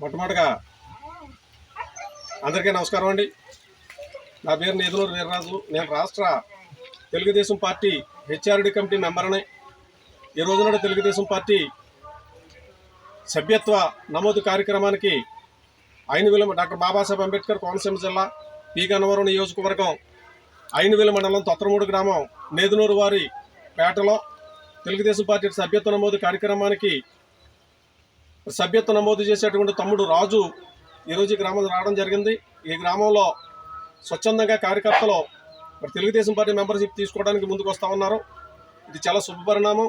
మొట్టమొదటిగా అందరికీ నమస్కారం అండి. నా పేరు నేదులూరు వీర్రాజు. నేను రాష్ట్ర తెలుగుదేశం పార్టీ హెచ్ఆర్డి కమిటీ మెంబర్ని. ఈ నాడు తెలుగుదేశం పార్టీ సభ్యత్వ నమోదు కార్యక్రమానికి ఐనవిల డాక్టర్ బాబాసాహెబ్ అంబేద్కర్ కోనసీమ జిల్లా పీ. గన్నవరం నియోజకవర్గం ఐనవిల మండలం తొత్తరమూడు గ్రామం నేదునూరు వారి పేటలో తెలుగుదేశం పార్టీ సభ్యత్వ నమోదు కార్యక్రమానికి సభ్యత్వ నమోదు చేసేటువంటి తమ్ముడు రాజు ఈరోజు ఈ గ్రామం రావడం జరిగింది. ఈ గ్రామంలో స్వచ్ఛందంగా కార్యకర్తలు మరి తెలుగుదేశం పార్టీ మెంబర్షిప్ తీసుకోవడానికి ముందుకు వస్తూ ఉన్నారు. ఇది చాలా శుభపరిణామం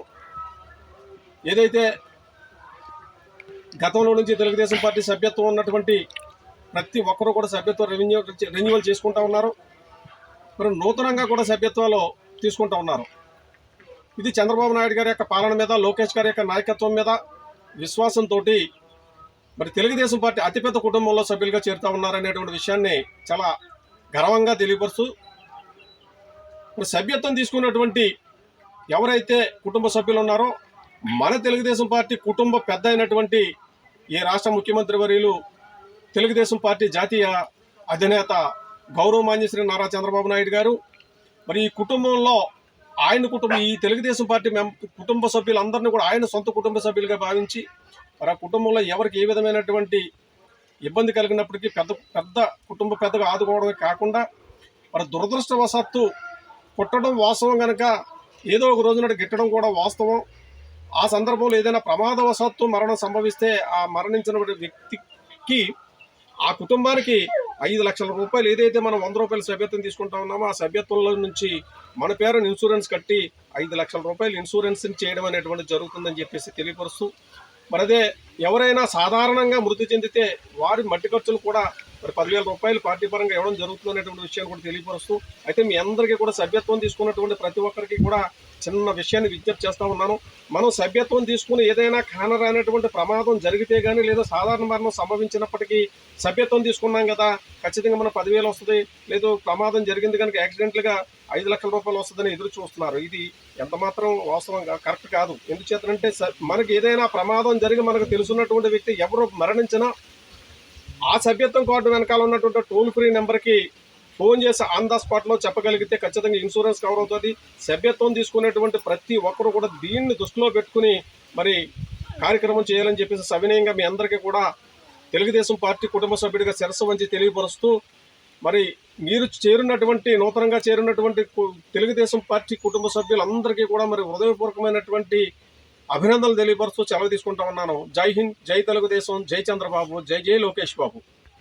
ఏదైతే గతంలో నుంచి తెలుగుదేశం పార్టీ సభ్యత్వం ఉన్నటువంటి ప్రతి ఒక్కరూ కూడా సభ్యత్వం రెవెన్యూ రెన్యువల్ చేసుకుంటా ఉన్నారు. మరి నూతనంగా కూడా సభ్యత్వాలు తీసుకుంటా ఉన్నారు. ఇది చంద్రబాబు నాయుడు గారి యొక్క పాలన మీద లోకేష్ గారి యొక్క నాయకత్వం మీద విశ్వాసంతో మరి తెలుగుదేశం పార్టీ అతిపెద్ద కుటుంబంలో సభ్యులుగా చేరుతా ఉన్నారనేటువంటి విషయాన్ని చాలా గర్వంగా తెలియపరుస్తూ మరి సభ్యత్వం తీసుకున్నటువంటి ఎవరైతే కుటుంబ సభ్యులు ఉన్నారో మన తెలుగుదేశం పార్టీ కుటుంబ పెద్ద అయినటువంటి ఈ రాష్ట్ర ముఖ్యమంత్రి వర్యులు తెలుగుదేశం పార్టీ జాతీయ అధినేత గౌరవమాన్య శ్రీ నారా చంద్రబాబు నాయుడు గారు మరి ఈ కుటుంబంలో ఆయన కుటుంబం ఈ తెలుగుదేశం పార్టీ మెం కుటుంబ సభ్యులందరినీ కూడా ఆయన సొంత కుటుంబ సభ్యులుగా భావించి మరి ఆ కుటుంబంలో ఎవరికి ఏ విధమైనటువంటి ఇబ్బంది కలిగినప్పటికీ పెద్ద పెద్ద కుటుంబ పెద్దగా ఆదుకోవడమే కాకుండా మరి దురదృష్టవశాత్తు పుట్టడం వాస్తవం కనుక ఏదో ఒక రోజున గిట్టడం కూడా వాస్తవం. ఆ సందర్భంలో ఏదైనా ప్రమాదవశాత్తు మరణం సంభవిస్తే ఆ మరణించిన వ్యక్తికి ఆ కుటుంబానికి ఐదు లక్షల రూపాయలు ఏదైతే మనం వంద రూపాయల సభ్యత్వం తీసుకుంటా ఉన్నామో ఆ సభ్యత్వంలో నుంచి మన పేరును ఇన్సూరెన్స్ కట్టి ఐదు లక్షల రూపాయలు ఇన్సూరెన్స్ని చేయడం అనేటువంటి జరుగుతుందని చెప్పేసి తెలియపరుస్తూ మరదే ఎవరైనా సాధారణంగా మృతి చెందితే వారి మట్టి ఖర్చులు కూడా మరి పదివేల రూపాయలు పార్టీ పరంగా ఇవ్వడం జరుగుతుంది అనేటువంటి విషయాన్ని కూడా తెలియపరుస్తూ అయితే మీ అందరికీ కూడా సభ్యత్వం తీసుకున్నటువంటి ప్రతి ఒక్కరికి కూడా చిన్న విషయాన్ని విజ్ఞప్తి చేస్తూ ఉన్నాను. మనం సభ్యత్వం తీసుకుని ఏదైనా కానరానటువంటి ప్రమాదం జరిగితే కానీ లేదా సాధారణ మరణం సంభవించినప్పటికీ సభ్యత్వం తీసుకున్నాం కదా ఖచ్చితంగా మనం పదివేలు వస్తుంది. లేదు ప్రమాదం జరిగింది కనుక యాక్సిడెంట్లుగా ఐదు లక్షల రూపాయలు వస్తుందని ఎదురు చూస్తున్నారు. ఇది ఎంత మాత్రం వాస్తవంగా కరెక్ట్ కాదు. ఎందుచేతనంటే స- మనకి ఏదైనా ప్రమాదం జరిగి మనకు తెలుసున్నటువంటి వ్యక్తి ఎవరు మరణించినా ఆ సభ్యత్వం కార్డు వెనకాల ఉన్నటువంటి టోల్ ఫ్రీ నెంబర్కి ఫోన్ చేసి ఆన్ ద స్పాట్లో చెప్పగలిగితే ఖచ్చితంగా ఇన్సూరెన్స్ కవర్ అవుతుంది. సభ్యత్వం తీసుకునేటువంటి ప్రతి ఒక్కరు కూడా దీన్ని దృష్టిలో పెట్టుకుని మరి కార్యక్రమం చేయాలని చెప్పేసి సవినయంగా మీ అందరికీ కూడా తెలుగుదేశం పార్టీ కుటుంబ సభ్యుడిగా శిరస్సు వంచి తెలియపరుస్తూ మరి మీరు చేరినటువంటి నూతనంగా చేరినటువంటి తెలుగుదేశం పార్టీ కుటుంబ సభ్యులందరికీ కూడా మరి హృదయపూర్వకమైనటువంటి అభినందనలు తెలియపరుస్తూ సెలవు తీసుకుంటా ఉన్నాను. జై హింద్ జై తెలుగుదేశం జై చంద్రబాబు జై జై లోకేష్ బాబు.